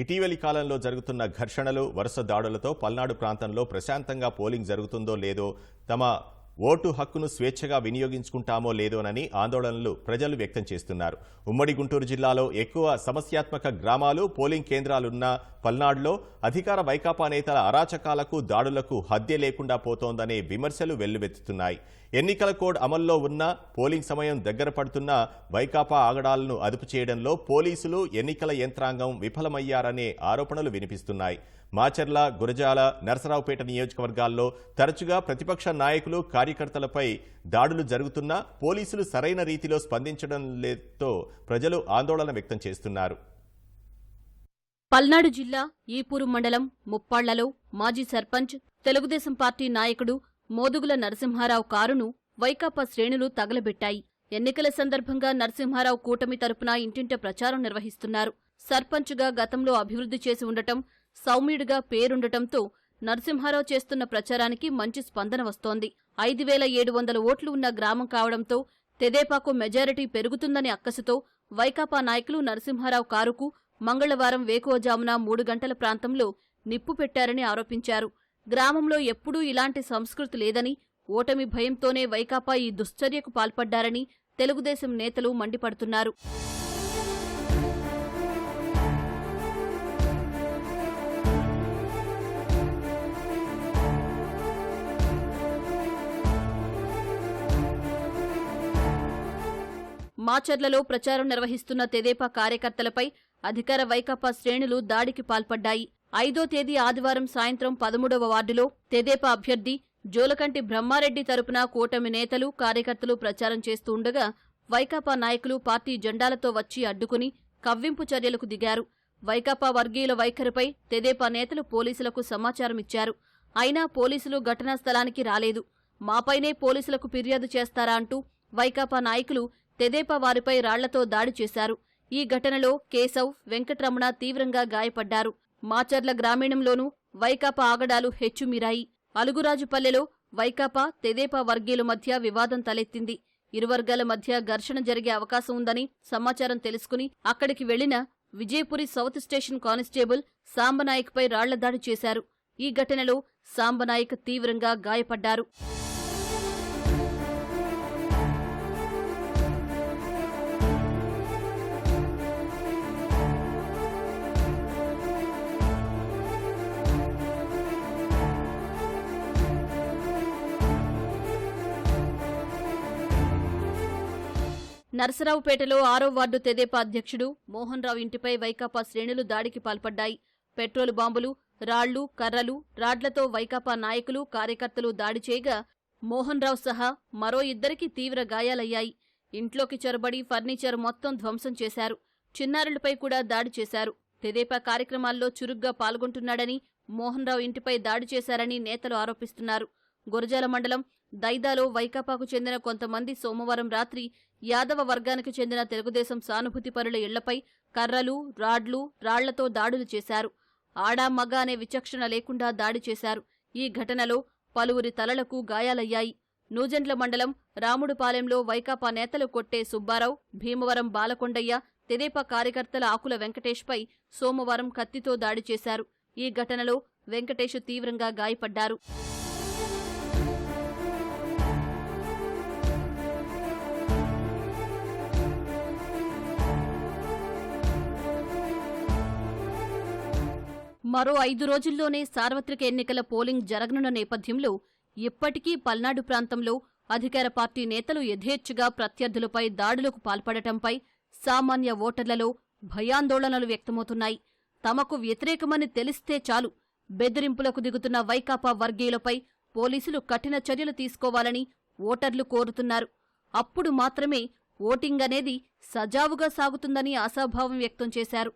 ఇటీవలి కాలంలో జరుగుతున్న ఘర్షణలు వరుస దాడులతో పల్నాడు ప్రాంతంలో ప్రశాంతంగా పోలింగ్ జరుగుతుందో లేదో తమ ఓటు హక్కును స్వేచ్ఛగా వినియోగించుకుంటామో లేదోనని ఆందోళనలు ప్రజలు వ్యక్తం చేస్తున్నారు. ఉమ్మడి గుంటూరు జిల్లాలో ఎక్కువ సమస్యాత్మక గ్రామాలు పోలింగ్ కేంద్రాలున్న పల్నాడులో అధికార వైకాపా నేతల అరాచకాలకు దాడులకు హద్దే లేకుండా పోతోందనే విమర్శలు వెల్లువెత్తుతున్నాయి. ఎన్నికల కోడ్ అమల్లో ఉన్న పోలింగ్ సమయం దగ్గర పడుతున్న వైకాపా ఆగడాలను అదుపు చేయడంలో పోలీసులు ఎన్నికల యంత్రాంగం విఫలమయ్యారనే ఆరోపణలు వినిపిస్తున్నాయి. మాచర్ల గురజాల నరసరావుపేట నియోజకవర్గాల్లో తరచుగా ప్రతిపక్ష నాయకులు కార్యకర్తలపై దాడులు జరుగుతున్నా పోలీసులు సరైన రీతిలో స్పందించడం లేదో ప్రజలు ఆందోళన వ్యక్తం చేస్తున్నారు. పల్నాడు జిల్లా ఈపూరు మండలం ముప్పాళ్ళలో మాజీ సర్పంచ్ తెలుగుదేశం పార్టీ నాయకుడు మోదుగుల నరసింహారావు కారును వైకాపా శ్రేణులు తగలబెట్టాయి. ఎన్నికల సందర్భంగా నరసింహారావు కూటమి తరపున ఇంటింట ప్రచారం నిర్వహిస్తున్నారు. సర్పంచ్గా గతంలో అభివృద్ధి చేసి ఉండటం సౌమ్యుడిగా పేరుండటంతో నరసింహారావు చేస్తున్న ప్రచారానికి మంచి స్పందన వస్తోంది. ఐదు వేల ఏడు వందల ఓట్లు ఉన్న గ్రామం కావడంతో తెదేపాకు మెజారిటీ పెరుగుతుందని అక్కసుతో వైకాపా నాయకులు నరసింహారావు కారుకు మంగళవారం వేకువజామున మూడు గంటల ప్రాంతంలో నిప్పు పెట్టారని ఆరోపించారు. గ్రామంలో ఎప్పుడూ ఇలాంటి సంస్కృతి లేదని ఓటమి భయంతోనే వైకాపా ఈ దుశ్చర్యకు పాల్పడ్డారని తెలుగుదేశం నేతలు మండిపడుతున్నారు. మాచర్లలో ప్రచారం నిర్వహిస్తున్న తెదేపా కార్యకర్తలపై అధికార వైకాపా శ్రేణులు దాడికి పాల్పడ్డాయి. ఐదో తేదీ ఆదివారం సాయంత్రం పదమూడవ వార్డులో తెదేపా అభ్యర్థి జోలకంటి బ్రహ్మారెడ్డి తరపున కూటమి నేతలు కార్యకర్తలు ప్రచారం చేస్తూ ఉండగా వైకాపా నాయకులు పార్టీ జెండాలతో వచ్చి అడ్డుకుని కవ్వింపు చర్యలకు దిగారు. వైకాపా వర్గీయుల వైఖరిపై తెదేపా నేతలు పోలీసులకు సమాచారం ఇచ్చారు. అయినా పోలీసులు ఘటనా స్థలానికి రాలేదు. మాపైనే పోలీసులకు ఫిర్యాదు చేస్తారా అంటూ వైకాపా నాయకులు తెదేపా వారిపై రాళ్ళతో దాడి చేశారు. ఈ ఘటనలో కేశవ్ వెంకటరమణ తీవ్రంగా గాయపడ్డారు. మాచర్ల గ్రామీణంలోనూ వైకాపా ఆగడాలు హెచ్చుమీరాయి. అలుగురాజుపల్లెలో వైకాపా తెదేపా వర్గీయుల మధ్య వివాదం తలెత్తింది. ఇరువర్గాల మధ్య ఘర్షణ జరిగే అవకాశం ఉందని సమాచారం తెలుసుకుని అక్కడికి వెళ్ళిన విజయపురి సౌత్ స్టేషన్ కానిస్టేబుల్ సాంబనాయక్పై రాళ్ళ దాడి చేశారు. ఈ ఘటనలో సాంబనాయక్ తీవ్రంగా గాయపడ్డారు. నరసరావుపేటలో ఆరో వార్డు తెదేపా అధ్యక్షుడు మోహన్ రావు ఇంటిపై వైకాపా శ్రేణులు దాడికి పాల్పడ్డాయి. పెట్రోల్ బాంబులు రాళ్ళు కర్రలు రాడ్లతో వైకాపా నాయకులు కార్యకర్తలు దాడి చేయగా మోహన్ రావు సహా మరో ఇద్దరికి తీవ్ర గాయాలయ్యాయి. ఇంట్లోకి చొరబడి ఫర్నిచర్ మొత్తం ధ్వంసం చేశారు. చిన్నారులపై కూడా దాడి చేశారు. తెదేపా కార్యక్రమాల్లో చురుగ్గా పాల్గొంటున్నాడని మోహన్ రావు ఇంటిపై దాడి చేశారని నేతలు ఆరోపిస్తున్నారు. గురజాల మండలం దైదాలో వైకాపాకు చెందిన కొంతమంది సోమవారం రాత్రి యాదవ వర్గానికి చెందిన తెలుగుదేశం సానుభూతి పరుల ఇళ్ళపై కర్రలు రాడ్లు రాళ్ళతో దాడులు చేశారు. ఆడా మగ అనే విచక్షణ లేకుండా దాడి చేశారు. ఈ ఘటనలో పలువురి తలలకు గాయాలయ్యాయి. నూజెండ్ల మండలం రాముడుపాలెంలో వైకాపా నేతలు కొట్టే సుబ్బారావు భీమవరం బాలకొండయ్య తెదేపా కార్యకర్తల ఆకుల వెంకటేష్పై సోమవారం కత్తితో దాడి చేశారు. ఈ ఘటనలో వెంకటేష్ తీవ్రంగా గాయపడ్డారు. మరో ఐదు రోజుల్లోనే సార్వత్రిక ఎన్నికల పోలింగ్ జరగనున్న నేపథ్యంలో ఇప్పటికీ పల్నాడు ప్రాంతంలో అధికార పార్టీ నేతలు యథేచ్ఛగా ప్రత్యర్థులపై దాడులకు పాల్పడటంపై సామాన్య ఓటర్లలో భయాందోళనలు వ్యక్తమవుతున్నాయి. తమకు వ్యతిరేకమని తెలిస్తే చాలు. బెదిరింపులకు దిగుతున్న వైకాపా వర్గీయులపై పోలీసులు కఠిన చర్యలు తీసుకోవాలని ఓటర్లు కోరుతున్నారు. అప్పుడు మాత్రమే ఓటింగ్ అనేది సజావుగా సాగుతుందని ఆశాభావం వ్యక్తం చేశారు.